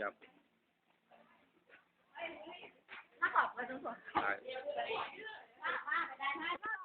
ครับถ้าขอบก็ต้องขอใ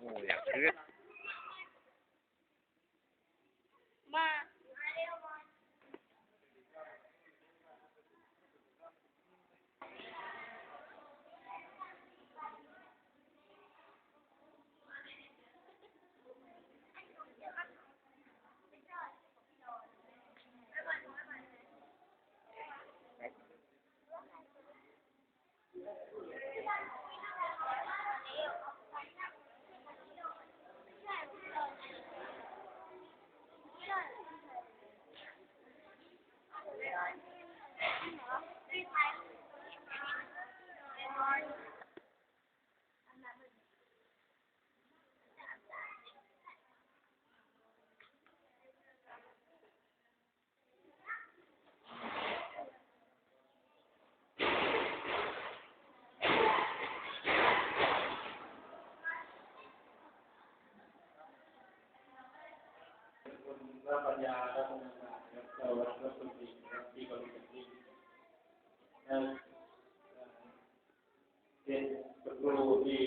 服务员， รับปัญญาและพัฒนาการนะครับเรารับรับคนดีนะครับที่กำลังจะดีนะเป็นคุณครูที่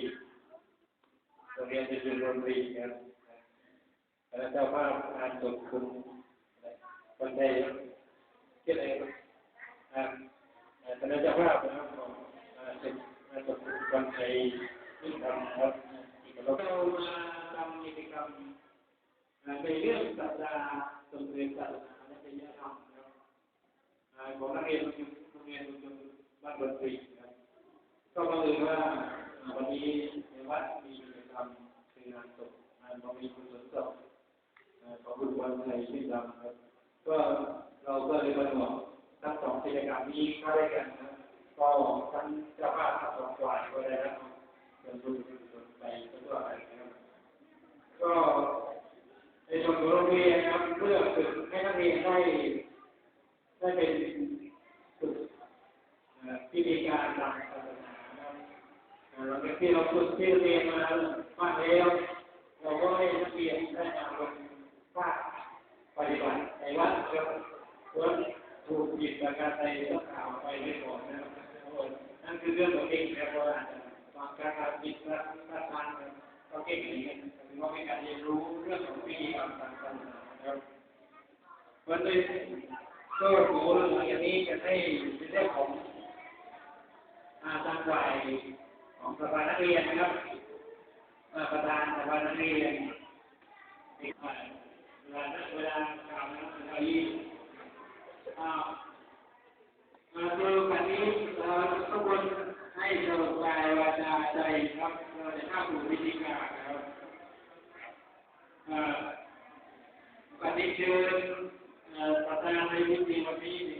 โรงเรียนที่จุฬาบุรีนะครับแล้วเจ้าภาพงานศพคุณคนไทยคิดอะไรอ่าคณะเจ้าภาพนะครับของงานศพงานศพคุณคนไทยที่ทำนะครับที่เรามาทำกิจกรรม ในเรื่องศาสนาสมเด็จศาสนาและจริยธรรมนะครับของนักเรียนโรงเรียนชุมชนบ้านบนตรีนะครับก็บังเอิญว่าวันนี้ในวัดมีกิจกรรมเป็นงานศพงานบำเพ็ญกุศลศพของคุณวันไทยชื่อดังครับก็เราก็เลยมาบอกทั้งสองกิจกรรมนี้เข้าด้วยกันนะก็ทั้งเจ้าภาพทั้งสองฝ่ายก็ได้รับเงินทุนกุศลไปทั่วไปนะครับก็ ในส่วนของโรงเรียนครับเพื่อฝึกให้นักเรียนได้ได้เป็นฝึกพิธีการตามศาสนานะครับหลังจาที่เราฝึกที่เรียนมาบ้างแล้วเราก็ให้นักเรียนได้นำลงภาคปฏิบัติในวัดครับเพื่อถูกจิตประการใจต้องข่าวไปไว้ก่อนนะครับนั่นคือเรื่องของเองนะครับว่าบางการจิตประการก็เก่งอย่างนี้ ถือว่าเป็นการเรียนรู้เรื่องของวิธีการทางศาสนาครับวันนี้ก็ถือว่าหลังจากนี้จะให้เป็นเรื่องของอาจารย์ฝ่ายของสภานักเรียนนะครับประธานสภานักเรียนเวลาเวลากล่าวนะเวลายี่อ่ามาดูกันนี้เราทุกคนให้สรุปกายวาจาใจครับเราจะเข้าสู่วิธีการนะครับ حديث فكان يجب وفيه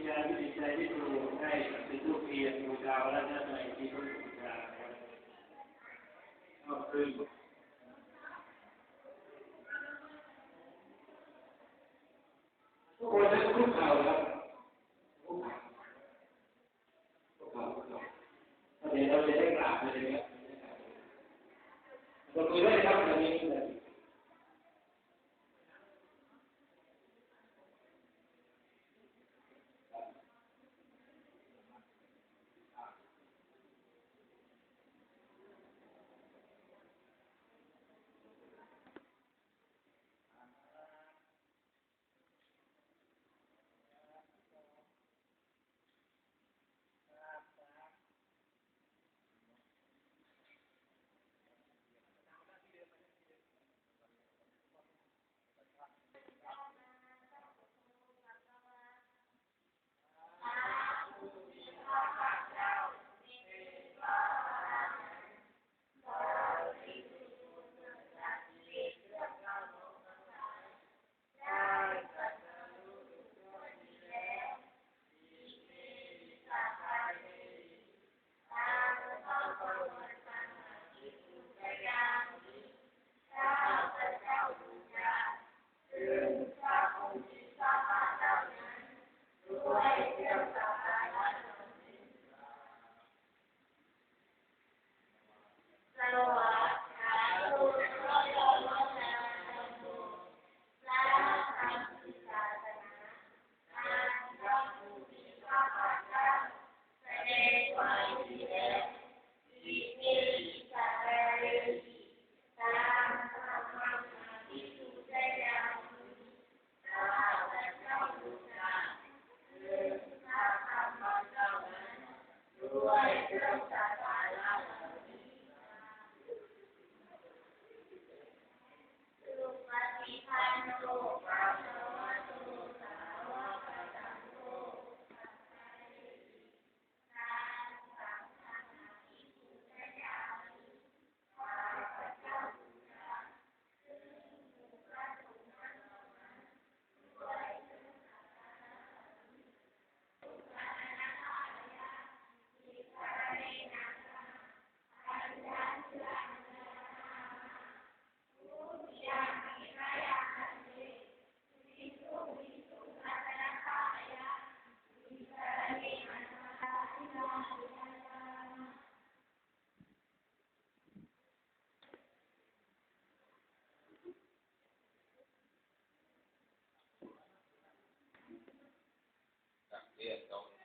biết trong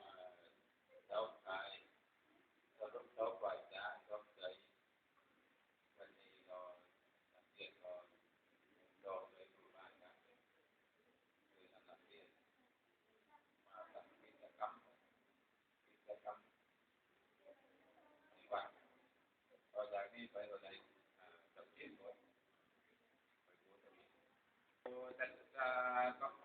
trong cái trong lúc phải trả trong cái vấn đề đó đặc biệt là đó với một người là đặc biệt. Mà đặc biệt là cấm biệt là cấm như vậy và giải phải ở đây à, đầu tiên thôi. Phải cố